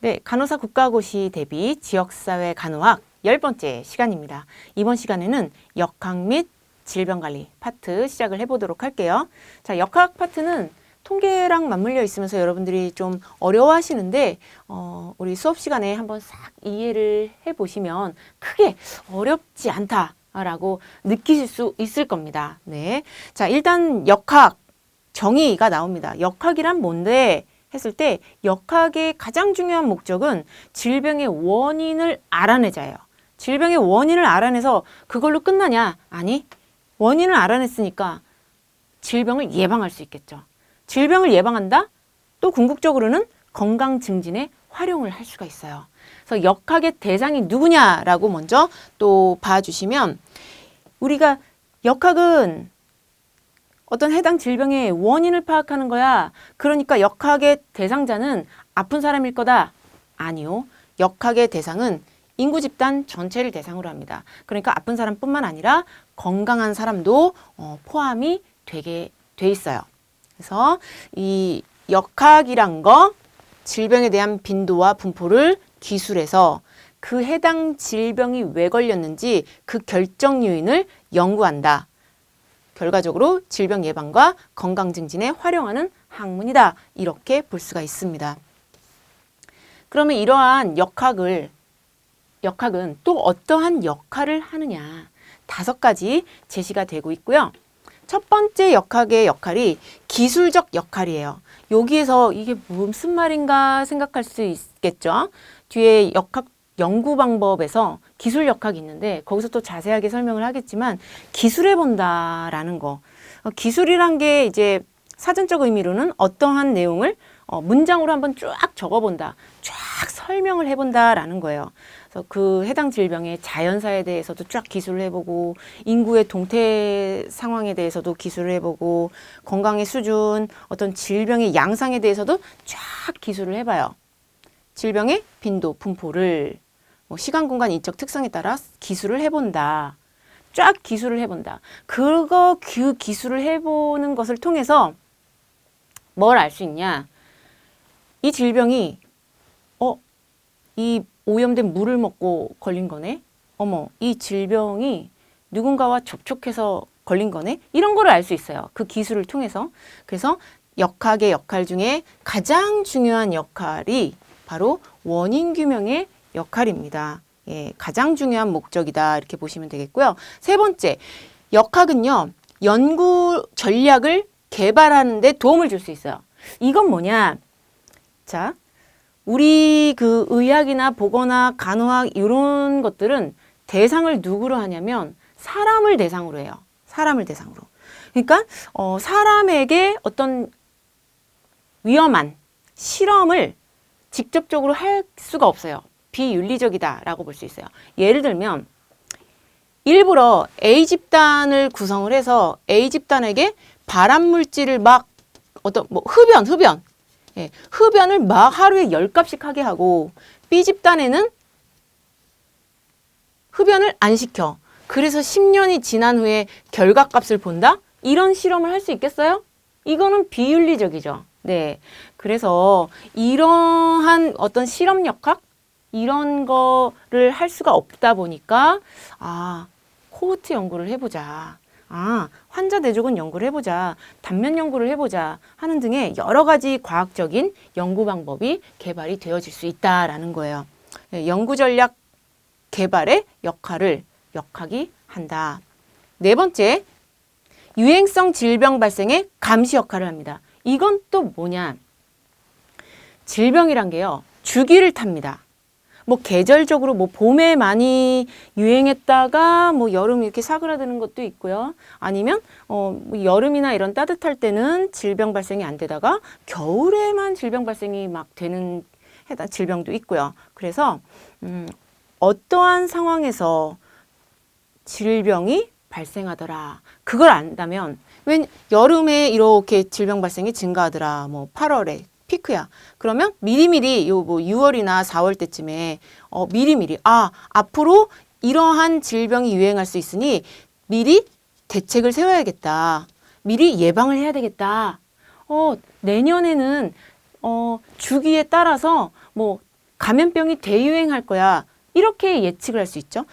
네, 간호사 국가고시 대비 지역사회 간호학 열 번째 시간입니다. 이번 시간에는 역학 및 질병관리 파트 시작을 해보도록 할게요. 자, 역학 파트는 통계랑 맞물려 있으면서 여러분들이 좀 어려워하시는데 어, 우리 수업 시간에 한번 싹 이해를 해보시면 크게 어렵지 않다라고 느끼실 수 있을 겁니다. 네, 자 일단 역학 정의가 나옵니다. 역학이란 뭔데? 했을 때 역학의 가장 중요한 목적은 질병의 원인을 알아내자예요. 질병의 원인을 알아내서 그걸로 끝나냐? 아니, 원인을 알아냈으니까 질병을 예방할 수 있겠죠. 질병을 예방한다? 또 궁극적으로는 건강 증진에 활용을 할 수가 있어요. 그래서 역학의 대상이 누구냐라고 먼저 또 봐주시면 우리가 역학은 어떤 해당 질병의 원인을 파악하는 거야. 그러니까 역학의 대상자는 아픈 사람일 거다. 아니요. 역학의 대상은 인구 집단 전체를 대상으로 합니다. 그러니까 아픈 사람뿐만 아니라 건강한 사람도 어, 포함이 되게 돼 있어요. 그래서 이 역학이란 거 질병에 대한 빈도와 분포를 기술해서 그 해당 질병이 왜 걸렸는지 그 결정 요인을 연구한다. 결과적으로 질병 예방과 건강 증진에 활용하는 학문이다. 이렇게 볼 수가 있습니다. 그러면 이러한 역학을 역학은 또 어떠한 역할을 하느냐? 다섯 가지 제시가 되고 있고요. 첫 번째 역학의 역할이 기술적 역할이에요. 여기에서 이게 무슨 말인가 생각할 수 있겠죠. 뒤에 역학 연구 방법에서 기술 역학이 있는데 거기서 또 자세하게 설명을 하겠지만 기술해 본다라는 거. 어, 기술이란 게 이제 사전적 의미로는 어떠한 내용을 어, 문장으로 한번 쫙 적어본다, 쫙 설명을 해본다라는 거예요. 그래서 그 해당 질병의 자연사에 대해서도 쫙 기술을 해보고 인구의 동태 상황에 대해서도 기술을 해보고 건강의 수준, 어떤 질병의 양상에 대해서도 쫙 기술을 해봐요. 질병의 빈도, 분포를 뭐 시간, 공간, 인적 특성에 따라 기술을 해본다. 쫙 기술을 해본다. 그거 그 기술을 해보는 것을 통해서 뭘 알 수 있냐? 이 질병이 어, 이 오염된 물을 먹고 걸린 거네. 어머, 이 질병이 누군가와 접촉해서 걸린 거네. 이런 거를 알 수 있어요. 그 기술을 통해서. 그래서 역학의 역할 중에 가장 중요한 역할이 바로 원인 규명의 역할입니다. 예, 가장 중요한 목적이다. 이렇게 보시면 되겠고요. 세 번째, 역학은요, 연구 전략을 개발하는 데 도움을 줄 수 있어요. 이건 뭐냐? 자, 우리 그 의학이나 보거나 간호학 이런 것들은 대상을 누구로 하냐면 사람을 대상으로 해요. 사람을 대상으로. 그러니까 어, 사람에게 어떤 위험한 실험을 직접적으로 할 수가 없어요. 비윤리적이다라고 볼 수 있어요. 예를 들면 일부러 A 집단을 구성을 해서 A 집단에게 발암 물질을 막 어떤 뭐 흡연 흡연 예, 흡연을 막 하루에 열 값씩 하게 하고 B 집단에는 흡연을 안 시켜. 그래서 10년이 지난 후에 결과값을 본다? 이런 실험을 할 수 있겠어요? 이거는 비윤리적이죠. 네. 그래서 이러한 어떤 실험 역학 이런 거를 할 수가 없다 보니까 아, 코호트 연구를 해보자. 아, 환자 대조군 연구를 해보자. 단면 연구를 해보자. 하는 등의 여러 가지 과학적인 연구 방법이 개발이 되어질 수 있다라는 거예요. 네, 연구 전략 개발의 역할을 역학이 한다. 네 번째, 유행성 질병 발생의 감시 역할을 합니다. 이건 또 뭐냐? 질병이란 게요, 주기를 탑니다. 뭐 계절적으로 뭐 봄에 많이 유행했다가 뭐 여름 이렇게 사그라드는 것도 있고요. 아니면 어뭐 여름이나 이런 따뜻할 때는 질병 발생이 안 되다가 겨울에만 질병 발생이 막 되는 해당 질병도 있고요. 그래서 음 어떠한 상황에서 질병이 발생하더라. 그걸 안다면 왜 여름에 이렇게 질병 발생이 증가하더라. 뭐 8월에 피크야. 그러면 미리미리 요 뭐 6월이나 4월 때쯤에 어 미리미리 아 앞으로 이러한 질병이 유행할 수 있으니 미리 대책을 세워야겠다. 미리 예방을 해야 되겠다. 어 내년에는 어 주기에 따라서 뭐 감염병이 대유행할 거야. 이렇게 예측을 할 수 있죠.